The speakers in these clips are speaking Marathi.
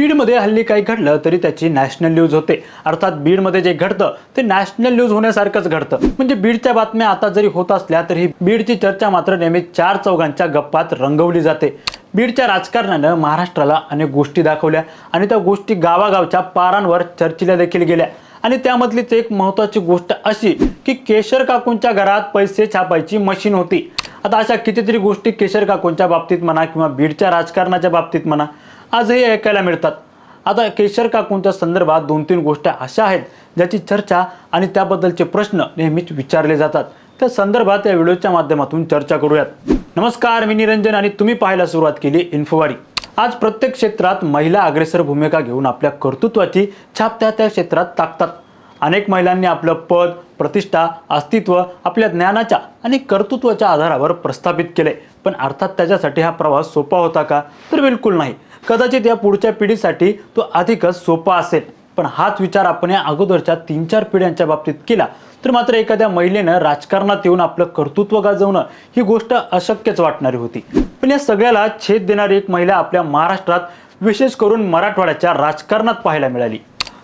बीडमध्ये हल्ली काही घडलं तरी त्याची नॅशनल न्यूज होते. अर्थात बीडमध्ये जे घडतं ते नॅशनल न्यूज होण्यासारखंच घडतं. म्हणजे बीडच्या बातम्या आता जरी होत असल्या तरी बीडची चर्चा मात्र नेहमी चार चौघांच्या गप्पात रंगवली जाते. बीडच्या राजकारणानं महाराष्ट्राला अनेक गोष्टी दाखवल्या आणि त्या गोष्टी गावागावच्या पारांवर चर्चेला देखील गेल्या. आणि त्यामधलीच एक महत्त्वाची गोष्ट अशी की केशर काकूंच्या घरात पैसे छापायची मशीन होती. आता अशा कितीतरी गोष्टी केशर काकूंच्या बाबतीत म्हणा किंवा बीडच्या राजकारणाच्या बाबतीत म्हणा आजही ऐकायला मिळतात. आता केशर काकूंच्या संदर्भात दोन तीन गोष्टी अशा आहेत ज्याची चर्चा आणि त्याबद्दलचे प्रश्न नेहमीच विचारले जातात. त्या संदर्भात या व्हिडिओच्या माध्यमातून चर्चा करूयात. नमस्कार मी निरंजन आणि तुम्ही पाहायला सुरुवात केली इन्फोवाडी. आज प्रत्येक क्षेत्रात महिला अग्रेसर भूमिका घेऊन आपल्या कर्तृत्वाची छाप त्या त्या क्षेत्रात टाकतात. अनेक महिलांनी आपलं पद प्रतिष्ठा अस्तित्व आपल्या ज्ञानाच्या आणि कर्तृत्वाच्या आधारावर प्रस्थापित केले. पण अर्थात त्याच्यासाठी हा प्रवास सोपा होता का? तर बिलकुल नाही. कदाचित या पुढच्या पिढीसाठी तो अधिकच सोपा असेल. पण हाच विचार आपण या अगोदरच्या तीन चार पिढ्यांच्या बाबतीत केला. तर मात्र एखाद्या महिलेनं राजकारणात येऊन आपलं कर्तृत्व गाजवणं ही गोष्ट अशक्यच वाटणारी होती. पण या सगळ्याला छेद देणारी एक महिला आपल्या महाराष्ट्रात विशेष करून मराठवाड्याच्या राजकारणात पाहायला मिळाली.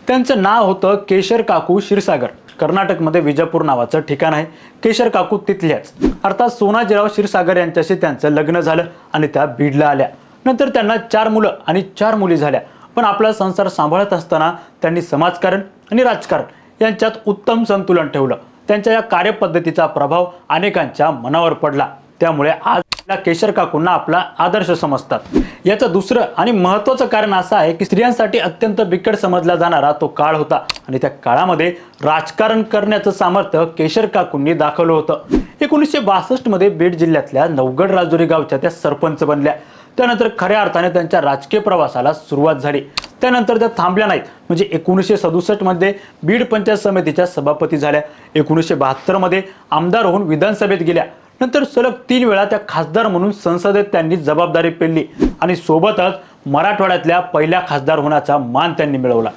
त्यांचं नाव होतं केशर काकू क्षीरसागर. कर्नाटकमध्ये विजापूर नावाचं ठिकाण आहे. केशर काकू तिथल्याच. अर्थात सोनाजीराव क्षीरसागर यांच्याशी त्यांचं लग्न झालं आणि त्या बीडला आल्या. नंतर त्यांना चार मुलं आणि चार मुली झाल्या. पण आपला संसार सांभाळत असताना त्यांनी समाजकारण आणि राजकारण यांच्यात उत्तम संतुलन ठेवलं. त्यांच्या या कार्यपद्धतीचा प्रभाव अनेकांच्या मनावर पडला. त्यामुळे आज केशर काकूंना आपला आदर्श समजतात. याचं दुसरं आणि महत्त्वाचं कारण असं आहे की स्त्रियांसाठी अत्यंत बिकट समजला जाणारा तो काळ होता. आणि त्या काळामध्ये राजकारण करण्याचं सामर्थ्य केशर काकूंनी दाखवलं होतं. एकोणीसशे बासष्टमध्ये बीड जिल्ह्यातल्या नवगड राजुरी गावच्या त्या सरपंच बनल्या. त्यानंतर खऱ्या अर्थाने त्यांच्या राजकीय प्रवासाला सुरुवात झाली. त्यानंतर त्या थांबल्या नाहीत. म्हणजे एकोणीसशे सदुसष्टमध्ये बीड पंचायत समितीच्या सभापती झाल्या. एकोणीसशे बहात्तरमध्ये आमदार होऊन विधानसभेत गेल्या. नंतर सलग तीन वेळा त्या खासदार म्हणून संसदेत त्यांनी जबाबदारी पेलली आणि सोबतच मराठवाड्यातल्या पहिल्या खासदार होण्याचा मान त्यांनी मिळवला.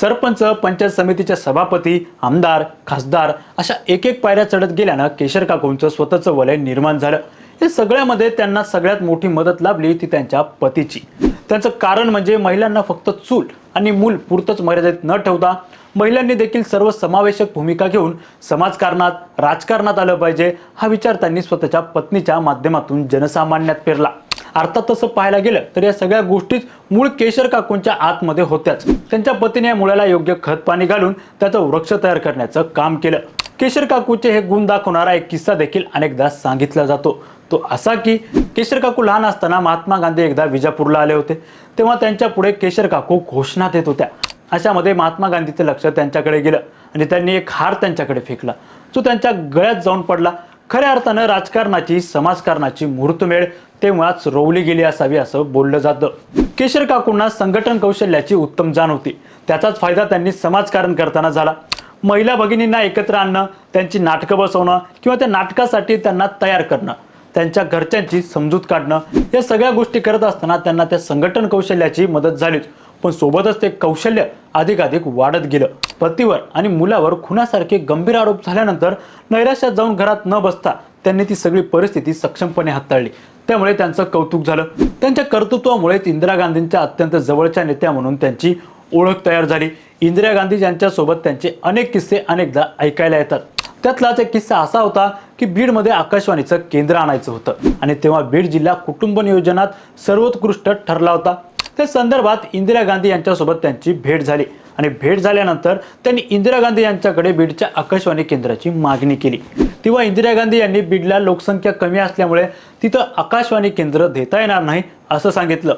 सरपंच पंचायत समितीच्या सभापती आमदार खासदार अशा एक एक पायऱ्या चढत गेल्यानं केशर काकूंचं स्वतःचं वलय निर्माण झालं. हे सगळ्यामध्ये त्यांना सगळ्यात मोठी मदत लाभली ती त्यांच्या पतीची. त्याचं कारण म्हणजे महिलांना फक्त चूल आणि मूल पुरतच मर्यादित न ठेवता महिलांनी देखील सर्व समावेशक भूमिका घेऊन समाजकारणात राजकारणात आलं पाहिजे हा विचार त्यांनी स्वतःच्या पत्नीच्या माध्यमातून जनसामान्यात पेरला. अर्थात तसं पाहायला गेलं तर या सगळ्या गोष्टीच मूळ केशर काकूंच्या आतमध्ये होत्याच. त्यांच्या पतीने या मुळाला योग्य खत पाणी घालून त्याचं वृक्ष तयार करण्याचं काम केलं. केशर काकूचे हे गुण दाखवणारा एक किस्सा देखील अनेकदा सांगितला जातो. तो असा की केशर काकू लहान असताना महात्मा गांधी एकदा विजापूरला आले होते. तेव्हा त्यांच्या पुढे केशर काकू घोषणा देत होत्या. अशामध्ये महात्मा गांधीचं लक्ष त्यांच्याकडे गेलं आणि त्यांनी एक हार त्यांच्याकडे फेकला. जो त्यांच्या गळ्यात जाऊन पडला. खऱ्या अर्थानं राजकारणाची समाजकारणाची मुहूर्तमेळ तेव्हाच रोवली गेली असावी असं बोललं जातं. केशर काकूंना संघटन कौशल्याची उत्तम जाण होती. त्याचाच फायदा त्यांनी समाजकारण करताना झाला. महिला भगिनींना एकत्र आणणं त्यांची नाटकं बसवणं किंवा त्या नाटकासाठी त्यांना तयार करणं. त्यांच्या घरच्यांची समजूत काढणं या सगळ्या गोष्टी करत असताना त्यांना त्या संघटन कौशल्याची मदत झालीच. पण सोबतच ते कौशल्य अधिकाधिक वाढत गेलं. पतीवर आणि मुलावर खुनासारखे गंभीर आरोप झाल्यानंतर नैराश्यात जाऊन घरात न बसता त्यांनी ती सगळी परिस्थिती सक्षमपणे हाताळली. त्यामुळे त्यांचं कौतुक झालं. त्यांच्या कर्तृत्वामुळेच इंदिरा गांधींच्या अत्यंत जवळच्या नेत्या म्हणून त्यांची ओळख तयार झाली. इंदिरा गांधी यांच्यासोबत त्यांचे अनेक किस्से अनेकदा ऐकायला येतात. त्यातलाच एक किस्सा असा होता की बीडमध्ये आकाशवाणीचं केंद्र आणायचं होतं. आणि तेव्हा बीड जिल्हा कुटुंब नियोजनात सर्वोत्कृष्ट ठरला होता. त्या संदर्भात इंदिरा गांधी यांच्यासोबत त्यांची भेट झाली. आणि भेट झाल्यानंतर त्यांनी इंदिरा गांधी यांच्याकडे बीडच्या आकाशवाणी केंद्राची मागणी केली. तेव्हा इंदिरा गांधी यांनी बीडला लोकसंख्या कमी असल्यामुळे तिथं आकाशवाणी केंद्र देता येणार नाही असं सांगितलं.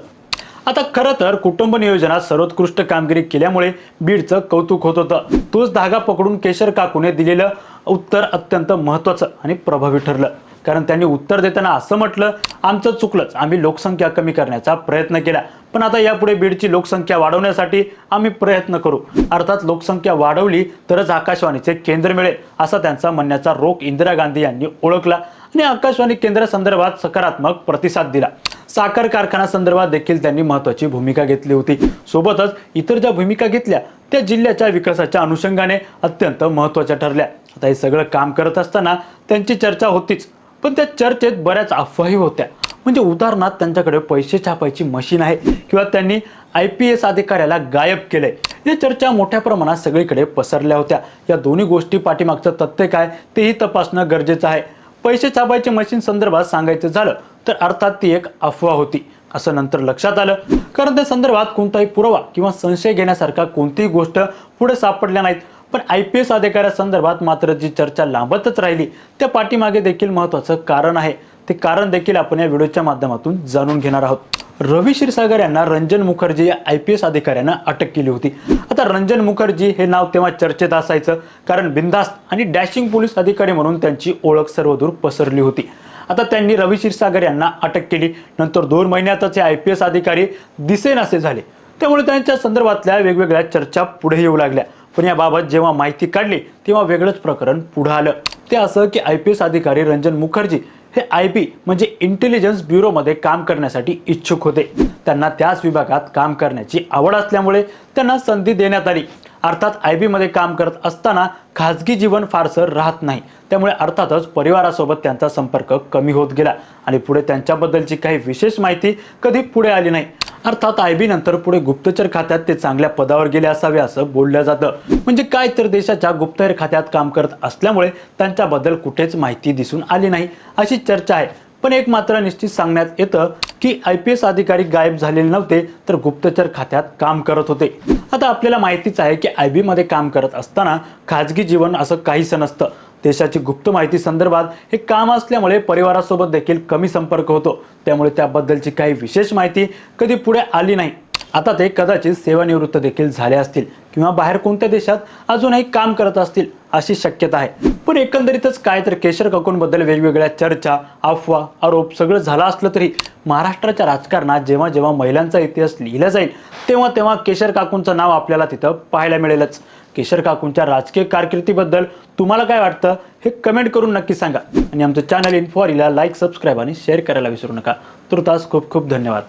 आता खरं तर कुटुंब नियोजनात सर्वोत्कृष्ट कामगिरी केल्यामुळे बीडचं कौतुक होत होतं. तोच धागा पकडून केशर काकूने दिलेलं उत्तर अत्यंत महत्त्वाचं आणि प्रभावी ठरलं. कारण त्यांनी उत्तर देताना असं म्हटलं आमचं चुकलंच. आम्ही लोकसंख्या कमी करण्याचा प्रयत्न केला. पण आता यापुढे बीडची लोकसंख्या वाढवण्यासाठी आम्ही प्रयत्न करू. अर्थात लोकसंख्या वाढवली तरच आकाशवाणीचे केंद्र मिळेल असा त्यांचा म्हणण्याचा रोख इंदिरा गांधी यांनी ओळखला आणि आकाशवाणी केंद्रासंदर्भात सकारात्मक प्रतिसाद दिला. साखर कारखाना संदर्भात देखील त्यांनी महत्वाची भूमिका घेतली होती. सोबतच इतर ज्या भूमिका घेतल्या त्या जिल्ह्याच्या विकासाच्या अनुषंगाने अत्यंत महत्त्वाच्या ठरल्या. आता हे सगळं काम करत असताना त्यांची चर्चा होतीच पण त्या चर्चेत बऱ्याच अफवाही होत्या. म्हणजे उदाहरणार्थ त्यांच्याकडे पैसे छापायची मशीन आहे किंवा त्यांनी आय पी एस अधिकाऱ्याला गायब केलंय. या चर्चा मोठ्या प्रमाणात सगळीकडे पसरल्या होत्या. या दोन्ही गोष्टी पाठीमागचं तथ्य काय तेही तपासणं गरजेचं आहे. पैसे छापायचे मशीन संदर्भात सांगायचं झालं तर अर्थात ती एक अफवा होती. असं नंतर लक्षात आलं. कारण त्या संदर्भात कोणताही पुरावा किंवा संशय घेण्यासारखा कोणतीही गोष्ट पुढे सापडल्या नाहीत. पण आय पी एस अधिकाऱ्यासंदर्भात मात्र जी चर्चा लांबतच राहिली त्या पाठीमागे देखील महत्त्वाचं कारण आहे. ते कारण देखील आपण या व्हिडिओच्या माध्यमातून जाणून घेणार आहोत. रवी क्षीरसागर यांना रंजन मुखर्जी या आय पी एस अधिकाऱ्यांना अटक केली होती. आता रंजन मुखर्जी हे नाव तेव्हा चर्चेत असायचं कारण बिंदास्त आणि डॅशिंग पोलीस अधिकारी म्हणून त्यांची ओळख सर्वदूर पसरली होती. आता त्यांनी रवी क्षीरसागर यांना अटक केली. नंतर दोन महिन्यातच हे आय पी एस अधिकारी दिसेनासे झाले. त्यामुळे त्यांच्या संदर्भातल्या वेगवेगळ्या चर्चा पुढे येऊ लागल्या. पण याबाबत जेव्हा माहिती काढली तेव्हा वेगळंच प्रकरण पुढं आलं. ते असं की आय पी एस अधिकारी रंजन मुखर्जी ते आय बी म्हणजे इंटेलिजन्स ब्युरोमध्ये काम करण्यासाठी इच्छुक होते. त्यांना त्याच विभागात काम करण्याची आवड असल्यामुळे त्यांना संधी देण्यात आली. अर्थात आय बीमध्ये काम करत असताना खाजगी जीवन फारसं राहत नाही. त्यामुळे अर्थातच परिवारासोबत त्यांचा संपर्क कमी होत गेला आणि पुढे त्यांच्याबद्दलची काही विशेष माहिती कधी पुढे आली नाही. अर्थात आय बी नंतर पुढे गुप्तचर खात्यात ते चांगल्या पदावर गेले असावे असं बोललं जातं. म्हणजे काय तर देशाच्या गुप्तहेर खात्यात काम करत असल्यामुळे त्यांच्याबद्दल कुठेच माहिती दिसून आली नाही अशी चर्चा आहे. पण एक मात्र निश्चित सांगण्यात येतं की आय पी एस अधिकारी गायब झालेले नव्हते तर गुप्तचर खात्यात काम करत होते. आता आपल्याला माहितीच आहे की आय बीमध्ये काम करत असताना खाजगी जीवन असं काहीसं नसतं. देशाची गुप्त माहिती संदर्भात हे काम असल्यामुळे परिवारासोबत देखील कमी संपर्क होतो. त्यामुळे त्याबद्दलची काही विशेष माहिती कधी पुढे आली नाही. आता ते कदाचित सेवानिवृत्त देखील झाले असतील किंवा बाहेर कोणत्या देशात अजूनही काम करत असतील अशी शक्यता आहे. पण एकंदरीतच काय तर केशर काकूंबद्दल वेगवेगळ्या चर्चा अफवा आरोप सगळं झालं असलं तरी महाराष्ट्राच्या राजकारणात जेव्हा जेव्हा महिलांचा इतिहास लिहिला जाईल तेव्हा तेव्हा केशर काकूंचं नाव आपल्याला तिथं पाहायला मिळेलच. केशर काकूंच्या राजकीय कारकिर्दीबद्दल तुम्हाला काय वाटतं हे कमेंट करून नक्की सांगा. आणि आमचं चॅनल इन्फॉरीला लाईक सबस्क्राईब आणि शेअर करायला विसरू नका. तुर्तास खूप खूप धन्यवाद.